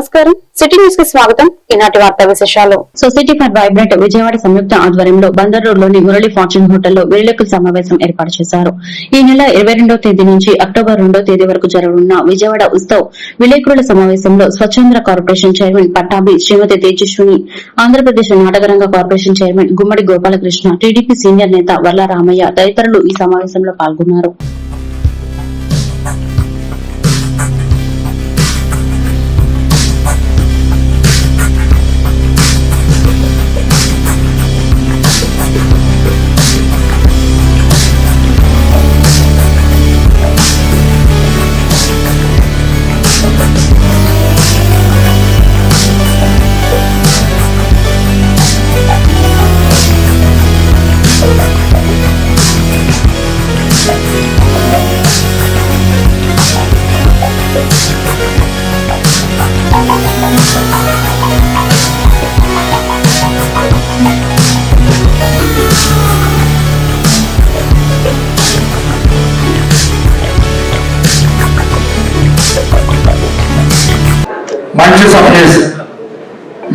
నమస్కారం. సిటీ న్యూస్కి స్వాగతం. ఈనాటి వార్తా విశేషాలు. సొసైటీ ఫర్ వైబ్రెంట్ విజయవాడ సంయుక్త ఆధ్వర్యంలో బందర్ రోడ్లోని మురళి ఫార్చ్యూన్ హోటల్లో విలేకరుల సమావేశం ఏర్పాటు చేశారు. ఈ నెల ఇరవై రెండో తేదీ నుంచి అక్టోబర్ రెండో తేదీ వరకు జరగనున్న విజయవాడ ఉత్సవ్ విలేకరుల సమావేశంలో స్వచ్ఛంద్ర corporation chairman Pattabhi Shrimati Tejaswini Andhra Pradesh నాటకరంగ corporation chairman Gummadi Gopalakrishna TDP senior నేత వర్ల రామయ్య తదితరులు ఈ సమావేశంలో పాల్గొన్నారు. మంచి సందేశం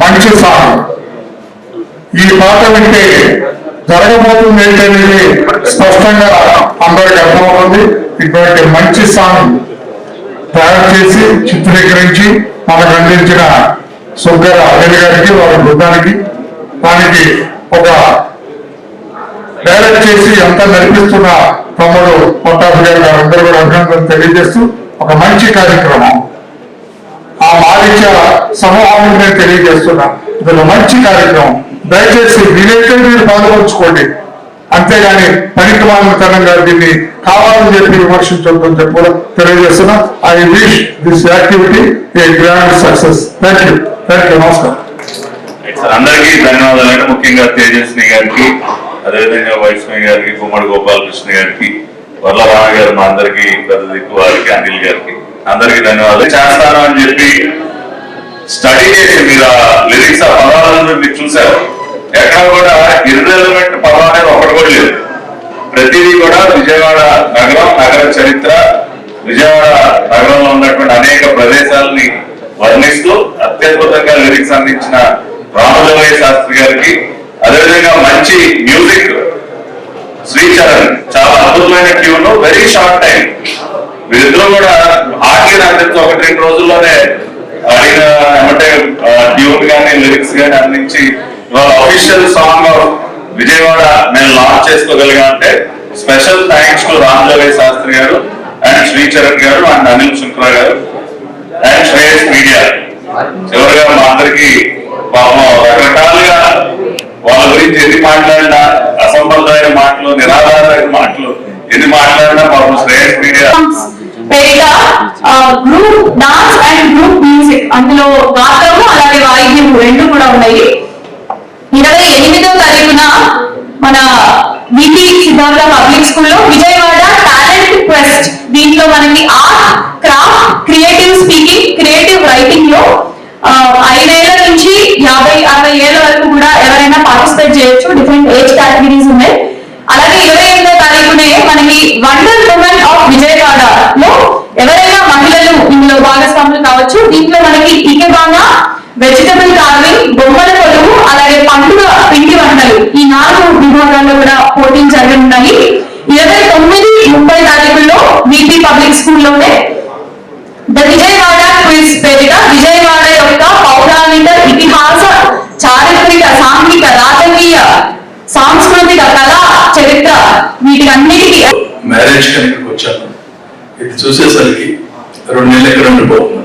మంచి సాంగ్ ఈ పాట వింటే జరగబోతుంది ఏంటనేది స్పష్టంగా అందరికి అర్థమవుతుంది. ఇటువంటి మంచి సాంగ్ తయారు చేసి చిత్రీకరించి మనకు అందించిన సుగ్గర అనిల్ గారికి వారి బృందానికి దానికి ఒక డైరెక్ట్ చేసి ఎంత నడిపిస్తున్న తమ్ముడు పట్టాభి గారు అందరూ కూడా అభినందనలు తెలియజేస్తూ ఒక మంచి కార్యక్రమం. ఆ మాలిక్య నేను తెలియజేస్తున్నా. ఇది మంచి కార్యక్రమం. దయచేసి వీలైతే మీరు పాల్పంచుకోండి. అంతేగాని పనికి మాలినతనంగా దీన్ని కావాలని చెప్పి విమర్శించొద్దని చెప్పి కూడా తెలియజేస్తున్నా. I wish this activity a grand success. Thank you. Thank you. నమస్కారం. అందరికీ ధన్యవాదాలు. ముఖ్యంగా తేజస్వి గారికి అదేవిధంగా వైష్ణవి గారికి గుమ్మడి గోపాలకృష్ణ గారికి వల్లరామ గారు మా అందరికి పెద్ద దిక్కు వారికి అనిల్ గారికి. అందరికి ధన్యవాదాలు. చేస్తాను అని చెప్పి స్టడీ చేసి మీరు ఆ లిరిక్స్ ఆ పదాలను మీరు చూసారు ఎక్కడ కూడా ఇర్రెలవెంట్ పదం అనేది ఒకటి కూడా లేదు. ప్రతిదీ కూడా విజయవాడ నగరం నగర చరిత్ర విజయవాడ నగరంలో ఉన్నటువంటి అనేక ప్రదేశాలని వర్ణిస్తూ అత్యద్భుతంగా లిరిక్స్ అందించిన రామజోగయ్య శాస్త్రి గారికి అదేవిధంగా మంచి మ్యూజిక్ శ్రీచరణ్ చాలా అద్భుతమైన ట్యూన్ వెరీ షార్ట్ టైం వీళ్ళిద్దరూ కూడా హార్డ్లీ నాకు తెలిసి ఒకటి రెండు రోజుల్లోనే అడిగిన ఏమంటే ట్యూన్ కానీ లిరిక్స్ కానీ అందించి ఇవాళ అఫీషియల్ సాంగ్ విజయవాడ నేను లాంచ్ చేసుకోగలిగా అంటే special thanks to Ramajogayya Sastry గారు అండ్ శ్రీచరణ్ గారు అండ్ అనిల్ శుక్రా గారు అండ్ శ్రేయస్ మీడియా. చివరిగా మా అందరికి పాపం రకరకాలుగా వాళ్ళ గురించి ఎన్ని మాట్లాడినా అసంబద్ధమైన మాటలు నిరాధారమైన మాటలు ఎన్ని మాట్లాడినా పాపం శ్రేయస్ మీడియా. పేరిట group dance and group music అందులో గాత్రము అలాగే వాయిద్యం రెండు కూడా ఉన్నాయి. ఇరవై ఎనిమిదో తారీఖున మన విటి సిద్ధార్థ పబ్లిక్ స్కూల్లో విజయవాడ టాలెంట్ క్వెస్ట్ దీంట్లో మనకి art craft creative speaking creative రైటింగ్లో ఐదేళ్ళ నుంచి యాభై అరవై ఏళ్ళ వరకు కూడా ఎవరైనా పార్టిసిపేట్ చేయొచ్చు. డిఫరెంట్ ఏజ్ కేటగిరీస్ ఉన్నాయి. అలాగే ఇరవై ఎనిమిదో తారీఖునే మనకి వండర్ ఉమెన్ ఆఫ్ విజయవాడ లో ఎవరైనా మహిళలు ఇందులో భాగస్వాములు కావచ్చు. దీంట్లో మనకి ఇకబాగా వెజిటబుల్ కార్వింగ్ బొమ్మల కొలువు అలాగే పండుగ పిండి వంటలు ఈ నాలుగు విభాగాల్లో కూడా పోటీలు జరగనున్నాయి. ఇరవై తొమ్మిది ముప్పై తారీఖుల్లో బీపీ పబ్లిక్ స్కూల్లోనే ద విజయవాడ క్విజ్ పేరిట విజయవాడ యొక్క పౌరాణిక ఇతిహాస చారిత్రక సాంఘిక రాజకీయ సాంస్కృతిక కళ చరిత్ర వీటికన్నిటికీ మ్యారేజ్ కనుక వచ్చాను ఇది చూసేసరికి రెండు నెలలు ఎక్కడ ఉండిపోతున్నాను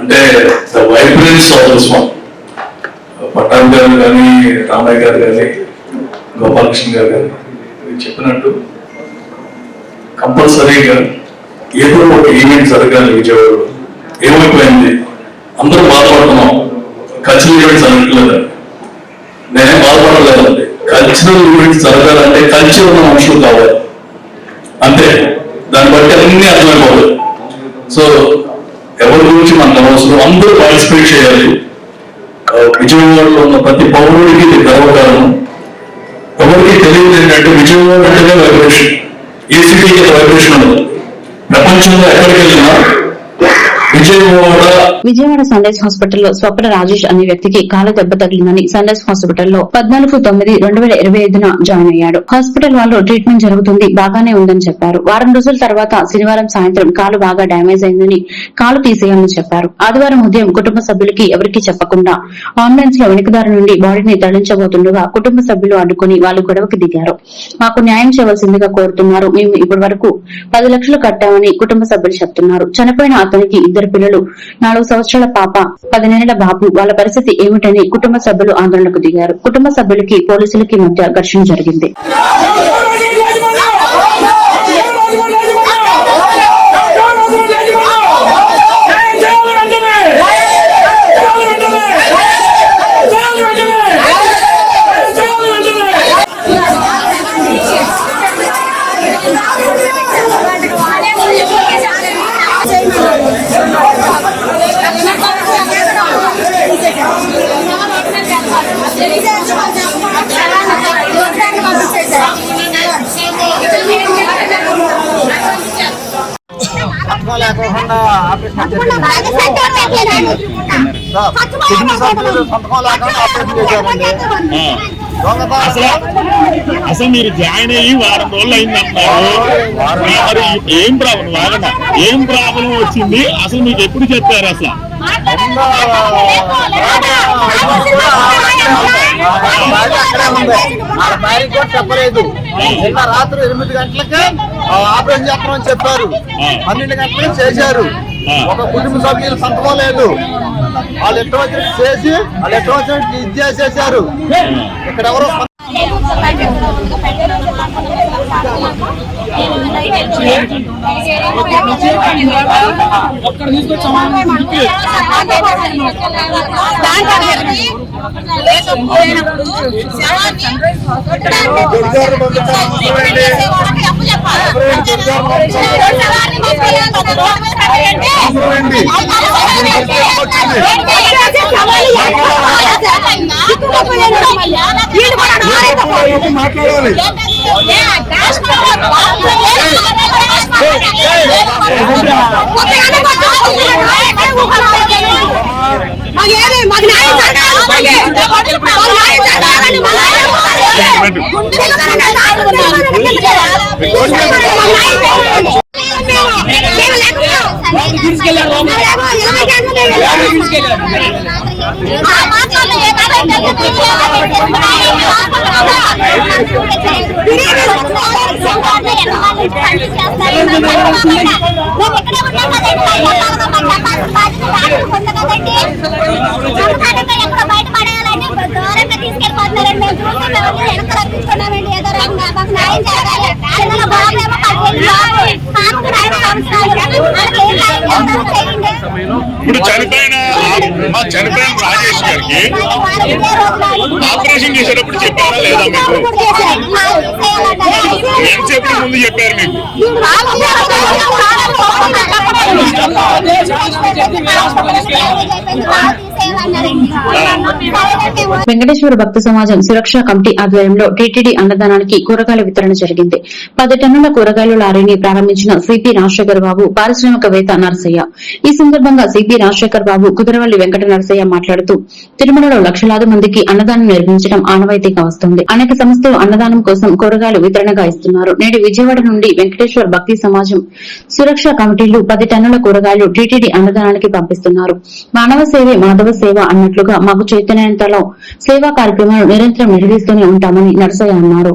అంటే the vibrance of this one Pattabhi గారు కానీ రామయ్య గారు కానీ గోపాలకృష్ణ గారు కానీ మీరు చెప్పినట్టు కంపల్సరీగా ఏదో ఒక ఈవెంట్ జరగాలి విజయవాడలో. ఏమైపోయింది? అందరూ బాధపడుతున్నాం. కల్చరల్ ఈవెంట్స్ అనట్లేదు నేనేం బాధపడలేదండి. కల్చరల్ ఈవెంట్స్ జరగాలంటే కల్చర్ ఉన్న మనుషులు కావాలి. అంతే. దాన్ని బట్టి అన్ని అర్థమైపోవాలి సో ఎవరి గురించి మనకు అవసరం అందరూ పార్టిసిపేట్ చేయాలి. విజయవాడలో ఉన్న ప్రతి పౌరుడికి ఇది గర్వకారణం. ఎవరికి తెలియదు ఏంటంటే విజయవాడ అంటేనే వైబ్రేషన్ ఏ సిటీకి వైబ్రేషన్ ఉండదు. ప్రపంచంలో ఎక్కడికి వెళ్ళినా విజయవాడ. విజయవాడ సన్రైజ్ హాస్పిటల్లో స్వప్న రాజేష్ అనే వ్యక్తికి కాల దెబ్బ తగిలిందని సన్రైజ్ హాస్పిటల్లో పద్నాలుగు తొమ్మిది రెండు వేల ఇరవై ఐదున జాయిన్ అయ్యాడు. హాస్పిటల్ వాళ్ళు ట్రీట్మెంట్ జరుగుతుంది బాగానే ఉందని చెప్పారు. వారం రోజుల తర్వాత శనివారం సాయంత్రం కాలు బాగా డ్యామేజ్ అయిందని కాలు తీసేయాలని చెప్పారు. ఆదివారం ఉదయం కుటుంబ సభ్యులకి ఎవరికీ చెప్పకుండా అంబులెన్స్లో వెనుకదారి నుండి బాడీని తరలించబోతుండగా కుటుంబ సభ్యులు అడ్డుకుని వాళ్ళు గొడవకి దిగారు. మాకు న్యాయం చేయవలసిందిగా కోరుతున్నారు. మేము ఇప్పటి వరకు పది లక్షలు కట్టామని కుటుంబ సభ్యులు చెప్తున్నారు. చనిపోయిన అతనికి ఇద్దరు పిల్లలు నాలుగు సంవత్సరాల పాప పది నెలల బాబు వాళ్ళ పరిస్థితి ఏమిటని కుటుంబ సభ్యులు ఆందోళనకు దిగారు. కుటుంబ సభ్యులకి పోలీసులకి మధ్య ఘర్షణ జరిగింది. లేకోకుండా ఆపరేషన్ చేశారు. కుటుంబ సభ్యులు సంతకం లేకుండా ఆపరేషన్ చేశారండి. దొంగతనం అసలు మీరు జాయిన్ అయ్యి వారం రోజులు అయిందంటున్నారు మరి ఏం ప్రాబ్లం వాగన? ఏం ప్రాబ్లం వచ్చింది? అసలు మీకు ఎప్పుడు చెప్పారు అసలు? వాళ్ళ చెప్పలేదు నిన్న రాత్రి ఎనిమిది గంటలకే ఆపరేషన్ చేస్తామని చెప్పారు. పన్నెండు గంటలకు చేశారు. ఒక కుటుంబ సభ్యులు సంతకం లేదు. వాళ్ళు ఎట్ట వచ్చినట్టు చేసి వాళ్ళు ఎట్ట వచ్చినట్టు ఇది చేసేసారు. ఇక్కడ ఎవరో మాట్లాడాలి. తీసుకెళ్ళారు న్యాయం తీసుకెళ్ళిపోతున్నారండి మేము చూసి మేము వెనక రప్పించుకున్నామండి ఏదో రకంగా మాకు న్యాయం జరగాలి పిల్లల బాబులేమో పదిహేను బాబు పాపకు ఐదు సంవత్సరాలు వాళ్ళకి ఏం న్యాయం చేస్తారో చేయండి ఇప్పుడు చనిపోయిన మా చనిపోయిన రాజేష్ గారికి ఆపరేషన్ చేసేటప్పుడు చెప్పారా లేదా మీకు? ఎంతసేపు ముందు చెప్పారు మీకు? వెంకటేశ్వర భక్త సమాజం సురక్షా కమిటీ ఆధ్వర్యంలో టీటీడీ అన్నదానానికి కూరగాయల వితరణ జరిగింది. పది టన్నుల కూరగాయల లారీని ప్రారంభించిన సిపి రాజశేఖర్ బాబు పారిశ్రామికవేత్త నరసయ్య. ఈ సందర్భంగా సిపి రాజశేఖర్ బాబు కుదరవల్లి వెంకట నరసయ్య మాట్లాడుతూ తిరుమలలో లక్షలాది మందికి అన్నదానం నిర్వహించడం ఆనవాయితీగా వస్తుంది. అనేక సంస్థలు అన్నదానం కోసం కూరగాయలు వితరణగా ఇస్తున్నారు. నేడు విజయవాడ నుండి వెంకటేశ్వర భక్తి సమాజం సురక్ష కమిటీలు పది టన్నుల కూరగాయలు టీటీడీ అన్నదానానికి పంపిస్తున్నారు మానవ సేవే మాధవ సేవ అన్నట్లుగా మాకు చైతన్యంతలో సేవా కార్యక్రమాలు నిరంతరం నిర్వహిస్తూనే ఉంటామని నరసయ్య అన్నారు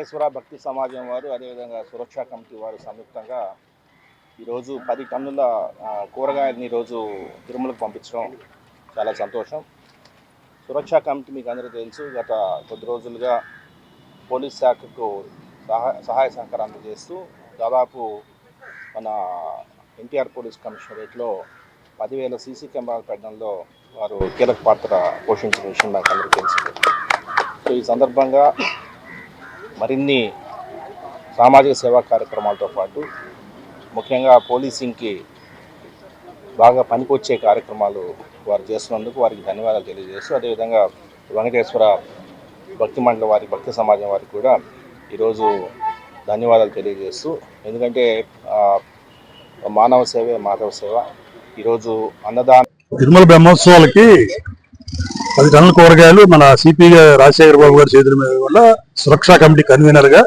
వెంకటేశ్వర భక్తి సమాజం వారు అదేవిధంగా సురక్షా కమిటీ వారు సంయుక్తంగా ఈరోజు పది టన్నుల ఆ, కూరగాయలని ఈరోజు తిరుమలకు పంపించడం చాలా సంతోషం. సురక్షా కమిటీ మీకు అందరికీ తెలుసు గత కొద్ది రోజులుగా పోలీస్ శాఖకు సహాయ సహకారం అందజేస్తూ దాదాపు మన ఎన్టీఆర్ పోలీస్ కమిషనరేట్లో పదివేల సీసీ కెమెరాలు పెట్టడంలో వారు కీలక పాత్ర పోషించిన విషయం నాకు అందరికీ తెలిసింది. సో ఈ సందర్భంగా మరిన్ని సామాజిక సేవా కార్యక్రమాలతో పాటు ముఖ్యంగా పోలీసింగ్కి బాగా పనికొచ్చే కార్యక్రమాలు వారు చేస్తున్నందుకు వారికి ధన్యవాదాలు తెలియజేస్తూ అదేవిధంగా వెంకటేశ్వర భక్తి మండలి వారి భక్తి సమాజం వారికి కూడా ఈరోజు ధన్యవాదాలు తెలియజేస్తూ ఎందుకంటే మానవ సేవే మాధవ సేవ. ఈరోజు అన్నదాన తిరుమల బ్రహ్మోత్సవాలకి పది టన్నుల కూరగాయలు మన సిపి రాజశేఖర బాబు గారి చేతుల మీద వల్ల సురక్షా కమిటీ కన్వీనర్గా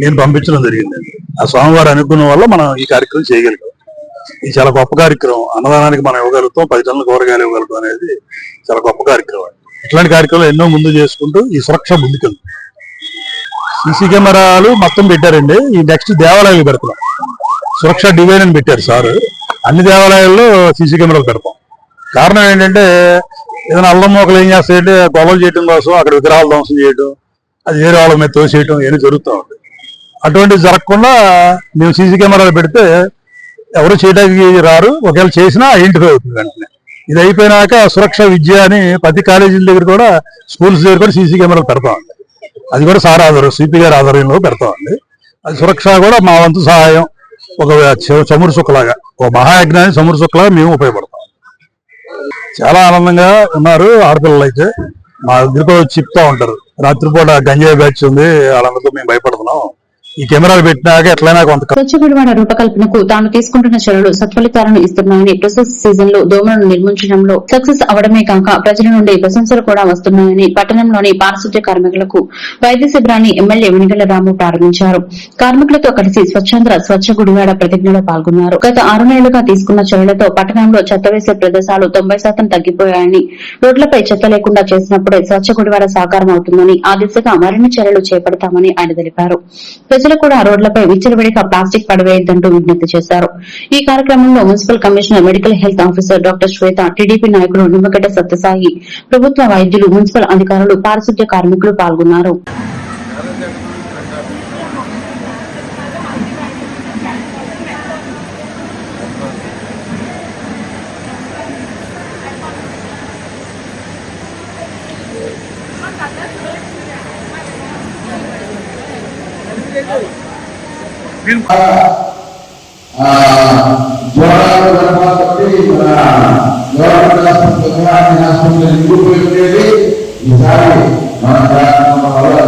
నేను పంపించడం జరిగింది. ఆ స్వామివారి అనుకున్న వల్ల మనం ఈ కార్యక్రమం చేయగలిగాం. ఇది చాలా గొప్ప కార్యక్రమం. అన్నదానానికి మనం ఇవ్వగలుగుతాం పది టన్నుల కూరగాయలు ఇవ్వగలుగుతాం అనేది చాలా గొప్ప కార్యక్రమం. ఇట్లాంటి కార్యక్రమాలు ఎన్నో ముందు చేసుకుంటూ ఈ సురక్ష ముందుకెళ్తుంది సీసీ కెమెరాలు మొత్తం పెట్టారండి. ఈ నెక్స్ట్ దేవాలయాలు పెడతాం. సురక్ష డివైన్ అని పెట్టారు సార్. అన్ని దేవాలయాల్లో సీసీ కెమెరాలు పెడతాం. కారణం ఏంటంటే ఏదైనా అల్లం మొక్కలు ఏం చేస్తాయంటే గొడవలు చేయడం కోసం అక్కడ విగ్రహాలు ధ్వంసం చేయడం అది వేరే వాళ్ళ మీద తోసేయడం ఇవన్నీ జరుగుతూ ఉంటుంది అటువంటివి జరగకుండా మేము సీసీ కెమెరాలు పెడితే ఎవరు చేయడానికి రారు ఒకవేళ చేసినా ఐడెంటిఫై అవుతుంది వెంటనే? ఇది అయిపోయినాక సురక్ష విద్య అని ప్రతి కాలేజీల దగ్గర కూడా స్కూల్స్ దగ్గర కూడా సీసీ కెమెరాలు పెడతామండి అది కూడా సార్ ఆధ్వర్యం సిపి గారి ఆధ్వర్యంలో పెడతామండి అది సురక్ష కూడా మా వంతు సహాయం ఒక చమురు సుక్కలాగా ఒక మహాయజ్ఞాన్ని చమురు సుక్కలాగా మేము ఉపయోగపడతాం. చాలా ఆనందంగా ఉన్నారు ఆడపిల్లలు అయితే. మా దగ్గరకు చెప్తా ఉంటారు. రాత్రిపూట గంజాయి బ్యాచ్ ఉంది. వాళ్ళందరితో మేము భయపడుతున్నాం. ఈ కెమెరాలు పెట్టినాక ఎట్లయినా కొంత స్వచ్ఛ గుడివాడ రూపకల్పనకు తాను తీసుకుంటున్న చర్యలు సత్ఫలితాలను ఇస్తున్నాయని ప్రొసెస్ సీజన్లో దోమలను నిర్మించడంలో సక్సెస్ అవడమే కాక ప్రజల నుండి ప్రశంసలు కూడా వస్తున్నాయని పట్టణంలోని పారిశుద్ధ్య కార్మికులకు వైద్య శిబిరాన్ని ఎమ్మెల్యే వెనిగల రాము ప్రారంభించారు. కార్మికులతో కలిసి స్వచ్ఛంద్ర స్వచ్ఛ గుడివాడ ప్రతిజ్ఞలో పాల్గొన్నారు. గత ఆరు నెలలుగా తీసుకున్న చర్యలతో పట్టణంలో చెత్త వేసే ప్రదేశాలు తొంభై శాతం తగ్గిపోయాయని రోడ్లపై చెత్త లేకుండా చేసినప్పుడే స్వచ్ఛ గుడివాడ సాకారం అవుతుందని ఆ దిశగా మరిన్ని చర్యలు చేపడతామని ఆయన తెలిపారు. ప్రజలు కూడా రోడ్లపై విచ్చలవిడిగా ప్లాస్టిక్ పడవేయద్దంటూ విజ్ఞప్తి చేశారు. ఈ కార్యక్రమంలో municipal commissioner medical health officer doctor Swetha TDP నాయకులు నిమ్మగడ్డ సత్యసాయి ప్రభుత్వ వైద్యులు మున్సిపల్ అధికారులు పారిశుద్ధ్య కార్మికులు పాల్గొన్నారు. జ్వరాలు గర్భాపతి మన గవర్నమెంట్ హాస్పిటల్ హాస్పిటల్ నిరూపించేది ఈసారి మన కార్యక్రమం వల్ల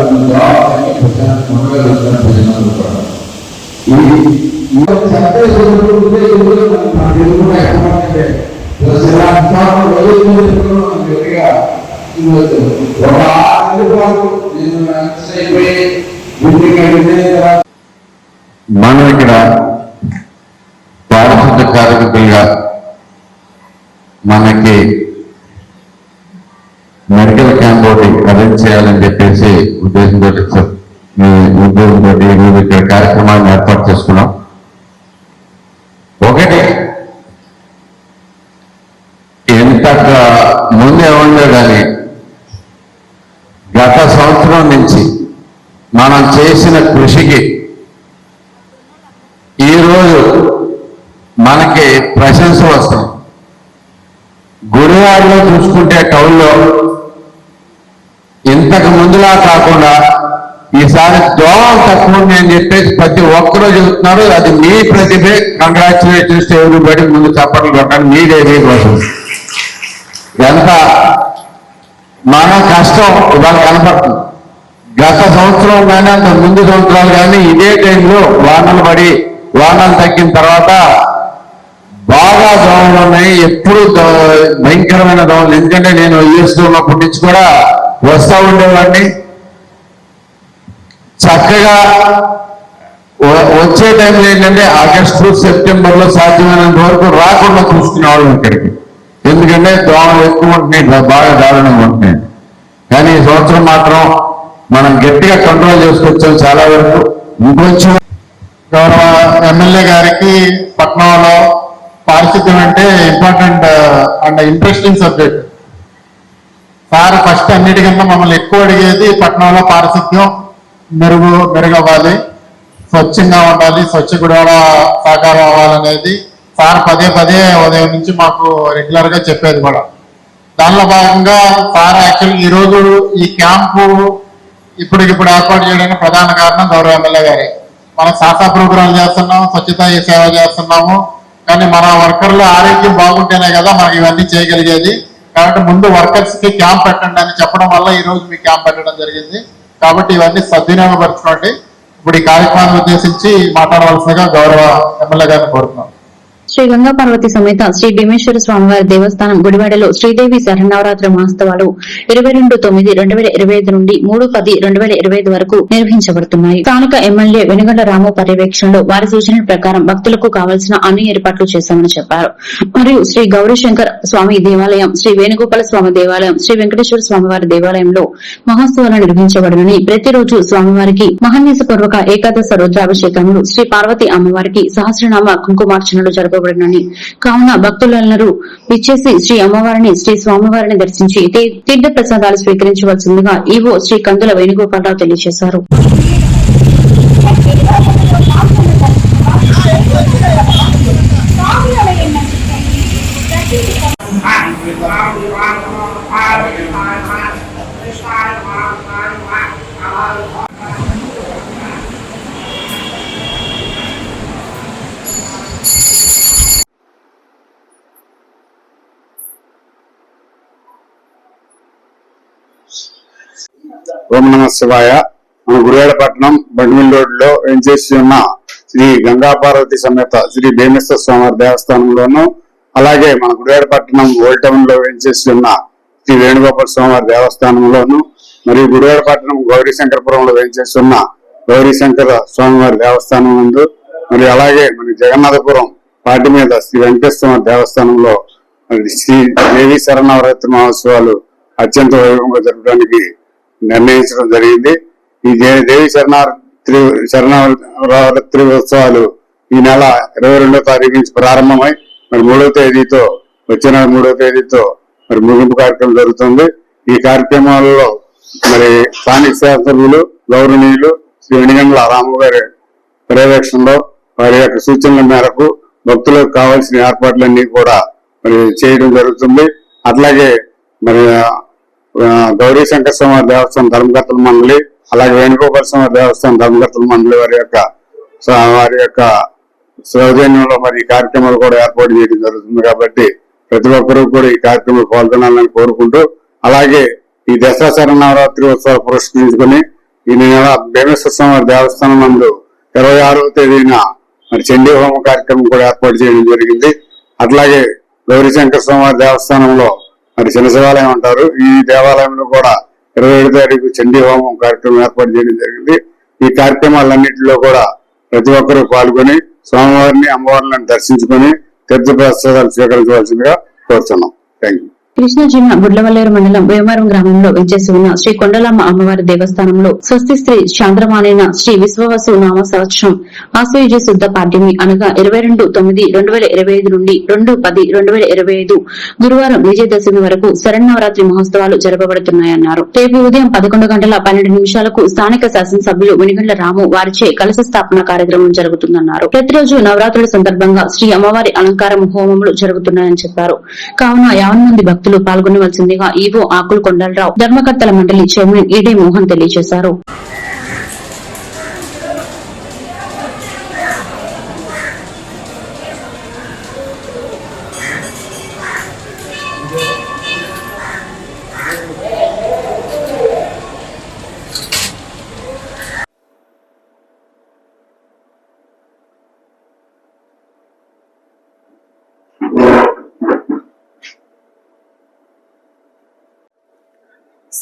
ప్రజలందరూ కూడా ఇది ఒక ఆరు నేను అయిపోయి తర్వాత మనం ఇక్కడ పారిశుద్ధ కార్మికులుగా మనకి మెడికల్ క్యాంప్ ఒకటి అరేంజ్ చేయాలని చెప్పేసి ఉద్దేశంతో మీ ఉద్యోగంతో మేము ఇక్కడ కార్యక్రమాన్ని ఏర్పాటు చేసుకున్నాం. ఒకటి ఎంత ముందు ఏమన్నా కానీ గత సంవత్సరం నుంచి మనం చేసిన కృషికి ఈరోజు ప్రశంస వస్తాం. గుడివాడలో చూసుకుంటే టౌన్లో ఇంతకు ముందులా కాకుండా ఈసారి దోమలు తక్కువ ఉంది అని చెప్పేసి ప్రతి ఒక్కరూ చెబుతున్నారు అది మీ ప్రతిభే. కంగ్రాచులేషన్స్ ఎవరిబడి ముందు చప్పట్లు కొట్టండి మీ డైరీ కోసం ఎంత మన కష్టం ఇవాళ కనపడుతుంది. గత సంవత్సరం కానీ అంత ముందు సంవత్సరాలు కానీ ఇదే టైంలో వానలు పడి వానలు తగ్గిన తర్వాత బాగా దోమలు ఉన్నాయి. ఎప్పుడు భయంకరమైన దోమలు ఎందుకంటే నేను యూఎస్లో ఉన్నప్పటి నుంచి కూడా వస్తూ ఉండేవాడిని. చక్కగా వచ్చే టైంలో ఏంటంటే ఆగస్టు సెప్టెంబర్లో సాధ్యమైనంత వరకు రాకుండా చూసుకునేవాళ్ళం ఇక్కడికి. ఎందుకంటే దోమలు ఎక్కువ ఉంటున్నాయి. బాగా దారుణంగా ఉంటున్నాయి. కానీ ఈ సంవత్సరం మాత్రం మనం గట్టిగా కంట్రోల్ చేసుకొచ్చాం చాలా వరకు. ఇంకొంచెం గౌరవ ఎమ్మెల్యే గారికి పట్నంలో పారిశుద్ధ్యం అంటే important and interesting subject sir first అన్నిటికన్నా మమ్మల్ని ఎక్కువ అడిగేది పట్నంలో పారిశుద్ధ్యం మెరుగు మెరుగవ్వాలి స్వచ్ఛంగా ఉండాలి స్వచ్ఛ గుడివాడ సాకారం అవ్వాలనేది సార్ పదే పదే ఉదయం నుంచి మాకు రెగ్యులర్గా చెప్పేది కూడా. దానిలో భాగంగా సార్ యాక్చువల్ ఈ రోజు ఈ క్యాంపు ఇప్పటికిప్పుడు ఏర్పాటు చేయడానికి ప్రధాన కారణం గౌరవ ఎమ్మెల్యే గారి. మనం శాసన ప్రోగ్రాం చేస్తున్నాం స్వచ్ఛత ఈ సేవ చేస్తున్నాము. కానీ మన వర్కర్ల ఆరోగ్యం బాగుంటేనే కదా మనం ఇవన్నీ చేయగలిగేది. కాబట్టి ముందు వర్కర్స్కి క్యాంప్ పెట్టండి అని చెప్పడం వల్ల ఈ రోజు మీ క్యాంప్ పెట్టడం జరిగింది. కాబట్టి ఇవన్నీ సద్వినియోగపరచుకోండి. ఇప్పుడు ఈ కార్యక్రమాన్ని ఉద్దేశించి మాట్లాడవలసినగా గౌరవ ఎమ్మెల్యే గారిని కోరుతున్నాం. శ్రీ గంగా పార్వతి సమేత శ్రీ భీమేశ్వర స్వామివారి దేవస్థానం గుడివాడలో శ్రీదేవి శరణవరాత్రి మహోత్సవాలు ఇరవై రెండు తొమ్మిది రెండు వేల ఇరవై ఐదు నుండి మూడు పది రెండు వేల ఇరవై ఐదు వరకు నిర్వహించబడుతున్నాయి. స్థానిక ఎమ్మెల్యే వెనుగండ్ల రాము పర్యవేక్షణలో వారి సూచనల ప్రకారం భక్తులకు కావాల్సిన అన్ని ఏర్పాట్లు చేశామని చెప్పారు. మరియు శ్రీ గౌరీశంకర్ స్వామి దేవాలయం శ్రీ వేణుగోపాల స్వామి దేవాలయం శ్రీ వెంకటేశ్వర స్వామివారి దేవాలయంలో మహోత్సవాలు నిర్వహించబడనని ప్రతిరోజు స్వామివారికి మహాన్యాసపూర్వక ఏకాదశ రుద్రాభిషేకములు శ్రీ పార్వతి అమ్మవారికి సహస్రనామ కుంకుమార్చనలు జరగబడునని కావున భక్తులందరూ విచ్చేసి శ్రీ అమ్మవారిని శ్రీ స్వామివారిని దర్శించి తీర్థ ప్రసాదాలు స్వీకరించవలసిందిగా ఈవో శ్రీ కందుల వేణుగోపాలరావు తెలియజేశారు. ఓం నమ శివాయ. మన గురువాడపట్నం బండిమిల్ రోడ్లో ఉన్న శ్రీ గంగాపార్వతి సమేత శ్రీ భీమేశ్వర స్వామి దేవస్థానంలోను అలాగే మన గుడివాడపట్నం ఓల్డ్ టౌన్లో ఉన్న శ్రీ వేణుగోపాల స్వామివారి దేవస్థానంలోను మరియు గుడివాడపట్నం గౌరీ శంకరపురంలో ఉన్న గౌరీ శంకర స్వామివారి దేవస్థానం నందు మరియు అలాగే మన జగన్నాథపురం పాటి మీద శ్రీ వెంకటేశ్వర దేవస్థానంలో శ్రీ దేవి శరణవరాత్రి మహోత్సవాలు అత్యంత వైభవంగా జరపడానికి నిర్ణయించడం జరిగింది. ఈ దే- దేవి శరణార్థి శరణావరాత్రి ఉత్సవాలు ఈ నెల ఇరవై రెండో తారీఖు నుంచి ప్రారంభమై మరి మూడవ తేదీతో వచ్చిన మూడవ తేదీతో మరి ముగింపు కార్యక్రమం జరుగుతుంది. ఈ కార్యక్రమాలలో మరి స్థానిక శాసనసభ్యులు గౌరవనీయులు శ్రీ వెనిగండ్ల రాము గారి పర్యవేక్షణలో వారి యొక్క సూచనల మేరకు భక్తులకు కావాల్సిన ఏర్పాట్లన్నీ కూడా మరి చేయడం జరుగుతుంది. అట్లాగే మరి గౌరీ శంకర స్వామి దేవస్థానం ధర్మకర్తల మండలి అలాగే వేణుగోపాల స్వామి దేవస్థానం ధర్మకర్తల మండలి వారి యొక్క వారి యొక్క సౌజన్యంలో మరి ఈ కార్యక్రమాలు కూడా ఏర్పాటు చేయడం జరుగుతుంది కాబట్టి ప్రతి ఒక్కరూ కూడా ఈ కార్యక్రమంలో పాల్గొనాలని కోరుకుంటూ అలాగే ఈ దసరా శరణవరాత్రి ఉత్సవాలు పురస్కరించుకుని ఈ నెల భీమేశ్వర స్వామి దేవస్థానం నందు ఇరవై ఆరవ తేదీన మరి చండీ హోమ కార్యక్రమం కూడా ఏర్పాటు చేయడం జరిగింది. అట్లాగే గౌరీశంకర స్వామి దేవస్థానంలో మరి చిన్న శివాలయం అంటారు. ఈ దేవాలయంలో కూడా ఇరవై ఏడు తారీఖు చండీ హోమం కార్యక్రమం ఏర్పాటు చేయడం జరిగింది. ఈ కార్యక్రమాలన్నింటిలో కూడా ప్రతి ఒక్కరూ పాల్గొని స్వామివారిని అమ్మవారిని దర్శించుకొని తీర్థప్రసాదాలు స్వీకరించవలసిందిగా కోరుతున్నాం. థ్యాంక్ యూ కృష్ణా జిల్లా గుడ్లవల్లేరు మండలం భీమవరం గ్రామంలో విచ్చేసి ఉన్న శ్రీ కొండలమ్మ అమ్మవారి దేవస్థానంలో స్వస్తి శ్రీ చాంద్రమానైన శ్రీ విశ్వవసు నామ సంవత్సరం ఆశ్వయుజ శుద్ధ పాఠ్యమి అనగా ఇరవై రెండు తొమ్మిది రెండు వేల ఇరవై ఐదు నుండి రెండు పది రెండు వేల ఇరవై ఐదు గురువారం విజయదశమి వరకు శరన్నవరాత్రి మహోత్సవాలు జరపబడుతున్నాయన్నారు. రేపు ఉదయం పదకొండు గంటల పన్నెండు నిమిషాలకు స్థానిక శాసనసభ్యులు వినిగండ్ల రాము వారిచే కలశ స్థాపన కార్యక్రమం జరుగుతుందన్నారు. ప్రతిరోజు నవరాత్రుల సందర్భంగా శ్రీ అమ్మవారి అలంకారం హోమములు జరుగుతున్నాయని చెప్పారు. కావున యావన్ మంది భక్తులు పాల్గొనవలసిందిగా ఈవో ఆకుల కొండలరావు ధర్మకర్తల మండలి చైర్మన్ ఈడీ మోహన్ తెలియజేశారు.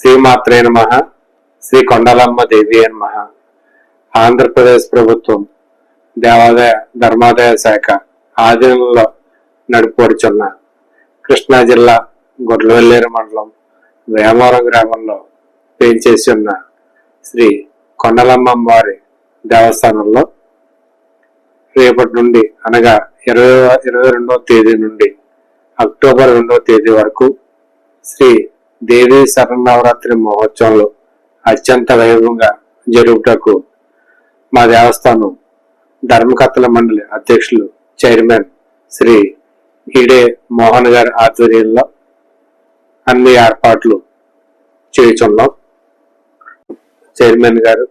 శ్రీమాత్రే నమ. శ్రీ కొండలమ్మ దేవి నమ. ఆంధ్రప్రదేశ్ ప్రభుత్వం దేవాదాయ ధర్మాదాయ శాఖ ఆధీనంలో నడుపడుచున్న కృష్ణా జిల్లా గొడ్లవెల్లేరు మండలం వేమవరం గ్రామంలో పేంచేసి ఉన్న శ్రీ కొండలమ్మ వారి దేవస్థానంలో రేపటి నుండి అనగా ఇరవై ఇరవై రెండవ తేదీ నుండి అక్టోబర్ రెండవ తేదీ వరకు శ్రీ దేవి శరణవరాత్రి మహోత్సవంలో అత్యంత వైభవంగా జరుపుటకు మా దేవస్థానం ధర్మకర్తల మండలి అధ్యక్షులు చైర్మన్ శ్రీ ఈడే మోహన్ గారి ఆధ్వర్యంలో అన్ని ఏర్పాట్లు చేయుచున్నాం. చైర్మన్ గారు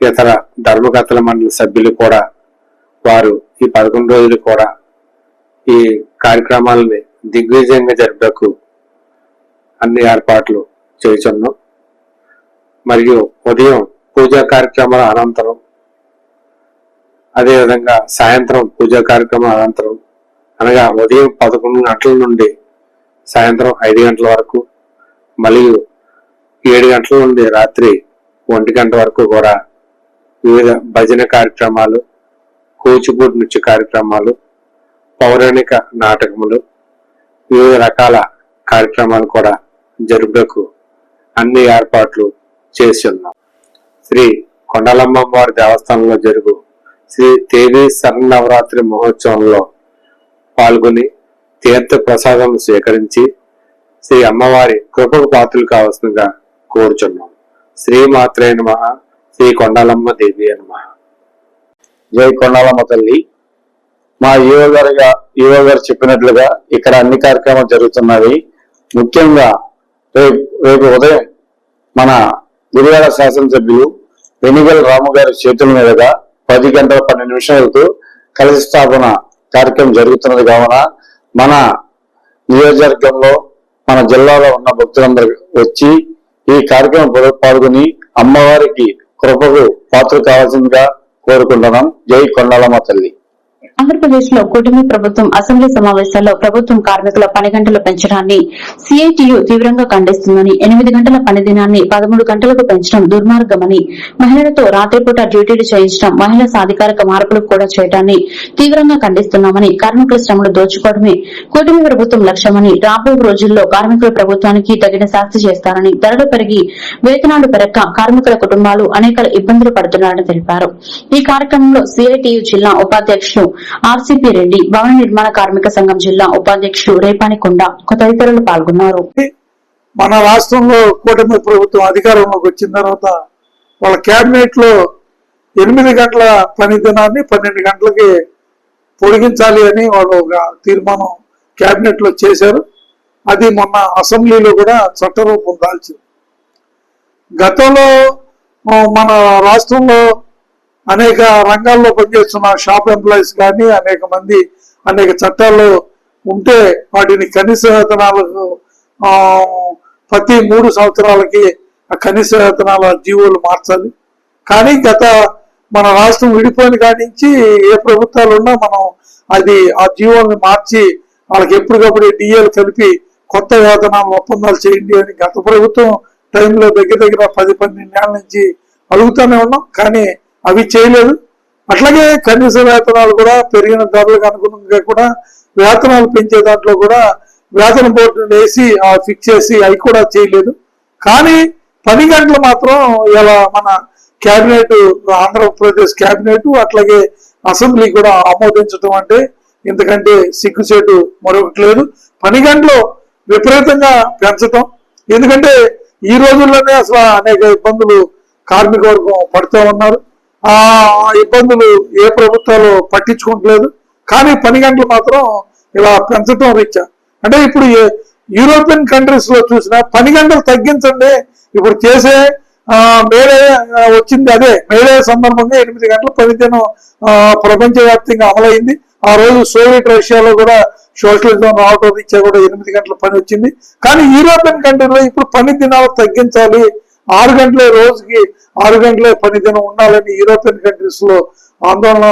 ఇతర ధర్మకర్తల మండలి సభ్యులు కూడా వారు ఈ పదకొండు రోజులు కూడా ఈ కార్యక్రమాలని దిగ్విజయంగా జరుపుటకు అన్ని ఏర్పాట్లు చేయుచున్నాం. మరియు ఉదయం పూజా కార్యక్రమాల అనంతరం అదేవిధంగా సాయంత్రం పూజా కార్యక్రమం అనంతరం అనగా ఉదయం పదకొండు గంటల నుండి సాయంత్రం ఐదు గంటల వరకు మరియు ఏడు గంటల నుండి రాత్రి ఒంటి గంట వరకు కూడా వివిధ భజన కార్యక్రమాలు కూచిపూడి నృత్య కార్యక్రమాలు పౌరాణిక నాటకములు వివిధ రకాల కార్యక్రమాలు కూడా జరుపుటకు అన్ని ఏర్పాట్లు చేసి ఉన్నాం శ్రీ కొండలమ్మ వారి దేవస్థానంలో జరుగు శ్రీ దేవి శరణవరాత్రి మహోత్సవంలో పాల్గొని తీర్థ ప్రసాదం స్వీకరించి శ్రీ అమ్మవారి కృపకు పాత్రలు కావాల్సిందిగా కోరుచున్నాం. శ్రీ మాత్రే నమ. శ్రీ కొండలమ్మ దేవి నమ. జై కొండాలమ్మ తల్లి. మా ఈవో గారుగా ఈవో గారు చెప్పినట్లుగా ఇక్కడ అన్ని కార్యక్రమాలు జరుగుతున్నవి. ముఖ్యంగా రేపు రేపు ఉదయం మన గురువాడ శాసనసభ్యులు వెనిగల్ రాము గారి చేతుల మీదుగా పది గంటల పన్నెండు నిమిషాలతో కలిసి స్థాపన కార్యక్రమం జరుగుతున్నది. కావున మన నియోజకవర్గంలో మన జిల్లాలో ఉన్న భక్తులందరూ వచ్చి ఈ కార్యక్రమం పాల్గొని అమ్మవారికి కృపకు పాత్ర కావాల్సిందిగా కోరుకుంటున్నాం. జై కొండలమ్మ తల్లి. ఆంధ్రప్రదేశ్లో కూటమి ప్రభుత్వం అసెంబ్లీ సమావేశాల్లో ప్రభుత్వం కార్మికుల పని గంటలు పెంచడాన్ని సిఐటియు తీవ్రంగా ఖండిస్తుందని ఎనిమిది గంటల పని దినాన్ని పదమూడు గంటలకు పెంచడం దుర్మార్గమని మహిళలతో రాత్రిపూట డ్యూటీలు చేయించడం మహిళా సాధికారిక మార్పులు కూడా చేయడాన్ని తీవ్రంగా ఖండిస్తున్నామని కార్మికుల శ్రమలు దోచుకోవడమే కూటమి ప్రభుత్వం లక్ష్యమని రాబోయే రోజుల్లో కార్మికుల ప్రభుత్వానికి తగిన శాస్తి చేస్తారని ధరలు పెరిగి వేతనాలు పెరక్క కార్మికుల కుటుంబాలు అనేక ఇబ్బందులు పడుతున్నారని తెలిపారు. ఈ కార్యక్రమంలో సిఐటియు జిల్లా ఉపాధ్యక్షులు ఆర్సీపీ రెడ్డి భవన నిర్మాణ కార్మిక సంఘం జిల్లా ఉపాధ్యక్షుడు రేపాని కొండ తదితరులు పాల్గొన్నారు. మన రాష్ట్రంలో కూటమి ప్రభుత్వం అధికారంలోకి వచ్చిన తర్వాత వాళ్ళ కేబినెట్లో ఎనిమిది గంటల పని దినాన్ని పన్నెండు గంటలకి పొడిగించాలి అని వాళ్ళు ఒక తీర్మానం కేబినెట్లో చేశారు. అది మొన్న అసెంబ్లీలో కూడా చట్టరూపం దాల్చింది. గతంలో మన రాష్ట్రంలో అనేక రంగాల్లో పనిచేస్తున్న షాప్ ఎంప్లాయీస్ కానీ అనేక మంది అనేక చట్టాల్లో ఉంటే వాటిని కనీస వేతనాలకు ప్రతి మూడు సంవత్సరాలకి ఆ కనీస వేతనాల జీవోలు మార్చాలి. కానీ గత మన రాష్ట్రం విడిపోయిన కానించి నుంచి ఏ ప్రభుత్వాలు ఉన్నా మనం అది ఆ జీవోల్ని మార్చి వాళ్ళకి ఎప్పటికప్పుడు డిఏలు కలిపి కొత్త వేతనాలు ఒప్పందాలు చేయండి అని గత ప్రభుత్వం టైంలో దగ్గర దగ్గర పది పన్నెండేళ్ళ నుంచి అడుగుతూనే ఉన్నాం. కానీ అవి చేయలేదు. అట్లాగే కనీస వేతనాలు కూడా పెరిగిన ధరలకు అనుగుణంగా కూడా వేతనాలు పెంచే దాంట్లో కూడా వేతన బోర్డు వేసి ఆ ఫిక్స్ చేసి అవి కూడా చేయలేదు. కానీ పని గంటలు మాత్రం ఇలా మన కేబినెట్ ఆంధ్రప్రదేశ్ కేబినెట్ అట్లాగే అసెంబ్లీ కూడా ఆమోదించడం అంటే ఎందుకంటే సిగ్గుచేటు మరొకటి లేదు. పని గంటలు విపరీతంగా పెంచటం ఎందుకంటే ఈ రోజుల్లోనే అసలు అనేక ఇబ్బందులు కార్మిక వర్గం పడుతూ ఉన్నారు. ఆ ఇబ్బందులు ఏ ప్రభుత్వాలు పట్టించుకోవట్లేదు కానీ పని గంటలు మాత్రం ఇలా పెంచటం రీత్యా. అంటే ఇప్పుడు యూరోపియన్ కంట్రీస్లో చూసిన పని గంటలు తగ్గించండి. ఇప్పుడు చేసే మేడే వచ్చింది అదే. మేడే సందర్భంగా ఎనిమిది గంటల పనిదినం ప్రపంచవ్యాప్తంగా అమలైంది. ఆ రోజు సోవియట్ రష్యాలో కూడా సోషలిజం రావటం రీత్యా కూడా ఎనిమిది గంటల పని వచ్చింది. కానీ యూరోపియన్ కంట్రీలో ఇప్పుడు పని దినాలు తగ్గించాలి. ఆరు గంటలే రోజుకి ఆరు గంటలే పని దినం ఉండాలని యూరోపియన్ కంట్రీస్లో ఆందోళన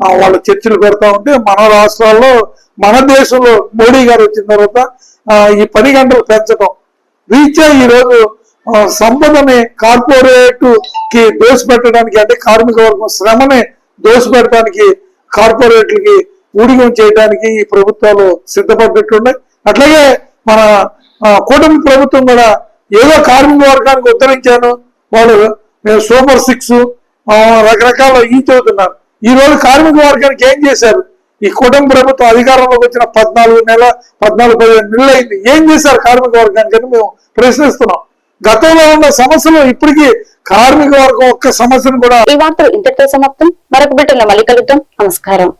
వాళ్ళ వాళ్ళు చర్చలు పెడతా ఉంటే మన రాష్ట్రాల్లో మన దేశంలో మోడీ గారు వచ్చిన తర్వాత ఈ పని గంటలు పెంచడం రీత్యా ఈ రోజు సంపదని కార్పొరేట్కి దోసిపెట్టడానికి అంటే కార్మిక వర్గం శ్రమని దోసిపెట్టడానికి కార్పొరేట్లకి ఊడిగం చేయడానికి ఈ ప్రభుత్వాలు సిద్ధపడ్డట్టున్నాయి అట్లాగే మన కూటమి ప్రభుత్వం కూడా ఏదో కార్మిక వర్గానికి ఉత్తరించాను. వాళ్ళు మేము సూపర్ సిక్స్ రకరకాల ఈ చదువుతున్నారు. ఈ రోజు కార్మిక వర్గానికి ఏం చేశారు? ఈ కుటుంబ ప్రభుత్వం అధికారంలోకి వచ్చిన పద్నాలుగు నెల పద్నాలుగు పదిహేను నెలలు అయింది. ఏం చేశారు కార్మిక వర్గానికి అని మేము ప్రశ్నిస్తున్నాం. గతంలో ఉన్న సమస్యలు ఇప్పటికీ కార్మిక వర్గం ఒక్క సమస్యను కూడా ఈ వార్తలు ఇంతటితో సమాప్తం. మరొక బిడ్డలో మళ్ళీ కలుద్దాం. నమస్కారం.